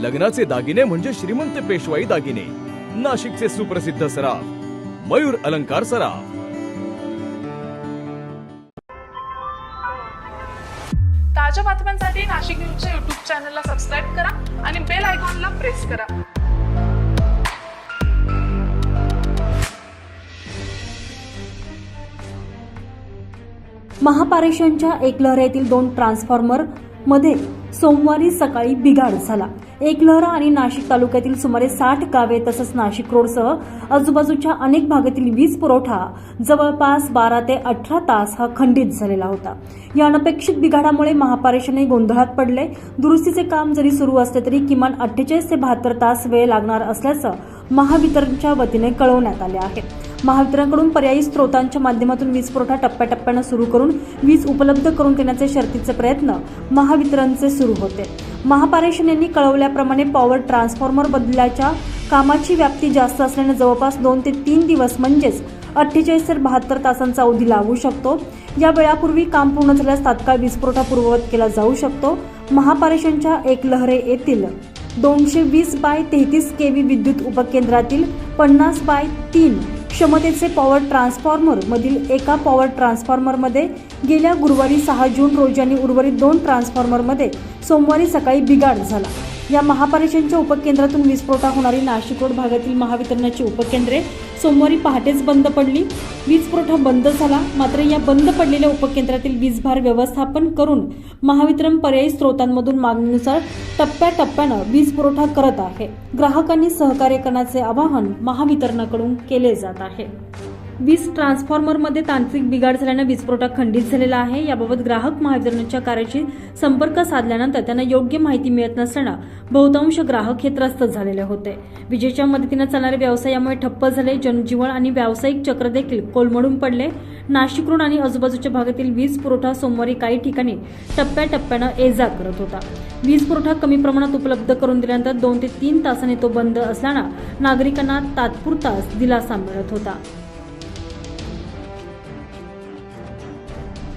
लग्नाचे दागिने म्हणजे श्रीमंत पेशवाई दागिने. नाशिकचे सुप्रसिद्ध सराफ मयूर अलंकार सराफ. ताज्या बातम्यांसाठी नाशिक न्यूजच्या युट्यूब चॅनलला सबस्क्राईब करा आणि बेल आयकॉनला प्रेस करा. महापारेषणच्या एकलहरा येथील दोन ट्रान्सफॉर्मर मध्ये सोमवारी सकाळी बिघाड झाला. एकलहरा आणि नाशिक तालुक्यातील सुमारे साठ गावे तसंच नाशिक रोडसह आजूबाजूच्या अनेक भागातील वीज पुरवठा जवळपास बारा ते अठरा तास हा खंडित झालेला होता. या अनपेक्षित बिघाडामुळे महापारेषणही गोंधळात पडले. दुरुस्तीचे काम जरी सुरू असले तरी किमान अठ्ठेचाळीस ते बहात्तर तास वेळ लागणार असल्याचं महावितरणच्या वतीने कळवण्यात आले आहे. महावितरणकडून पर्यायी स्त्रोतांच्या माध्यमातून वीज पुरवठा टप्प्याटप्प्यानं सुरू करून वीज उपलब्ध करून देण्याचे शर्तीचे प्रयत्न महावितरणचे सुरू होते. महापारेषण यांनी कळवल्याप्रमाणे पॉवर ट्रान्सफॉर्मर बदलाच्या कामाची व्याप्ती जास्त असल्याने जवळपास दोन ते तीन दिवस म्हणजेच अठ्ठेचाळीस ते बहात्तर तासांचा अवधी लागू शकतो. या वेळापूर्वी काम पूर्ण झाल्यास तात्काळ वीज पुरवठा पूर्ववत केला जाऊ शकतो. महापारेषणच्या एकलहरे येथील दोनशे वीस बाय तेहतीस के व्ही विद्युत उपकेंद्रातील पन्नास बाय तीन क्षमतेचे पॉवर ट्रान्सफॉर्मर मधील एका पॉवर ट्रान्सफॉर्मरमध्ये गेल्या गुरुवारी सहा जून रोजी आणि उर्वरित दोन ट्रान्सफॉर्मरमध्ये सोमवारी सकाळी बिघाड झाला. या महापारेषणच्या उपकेंद्रातून वीज पुरवठा होणारी नाशिक रोड भागातील महावितरणाची उपकेंद्रे सोमवारी पहाटेच बंद पडली. वीज पुरवठा बंद झाला मात्र या बंद पडलेल्या उपकेंद्रातील वीजभार व्यवस्थापन करून महावितरण पर्यायी स्रोतांमधून मागणीनुसार टप्प्याटप्प्यानं वीज पुरवठा करत आहे. ग्राहकांनी सहकार्य करण्याचे आवाहन महावितरणाकडून केले जात आहे. वीज ट्रान्सफॉर्मरमध्ये तांत्रिक बिघाड झाल्यानं वीज पुरवठा खंडित झालेला आहे. याबाबत ग्राहक महावितरणच्या कार्याशी संपर्क साधल्यानंतर त्यांना योग्य माहिती मिळत नसल्यानं बहुतांश ग्राहक हे त्रस्त झालेले होते. विजेच्या मदतीनं चालणारे व्यवसाय यामुळे ठप्प झाले. जनजीवन आणि व्यावसायिक चक्र देखील कोलमडून पडले. नाशिक रोड आणि आजूबाजूच्या भागातील वीज पुरवठा सोमवारी काही ठिकाणी टप्प्याटप्प्यानं ये जा करत होता. वीज पुरवठा कमी प्रमाणात उपलब्ध करून दिल्यानंतर दोन ते तीन तासांनी तो बंद असल्यानं नागरिकांना तात्पुरता दिलासा मिळत होता.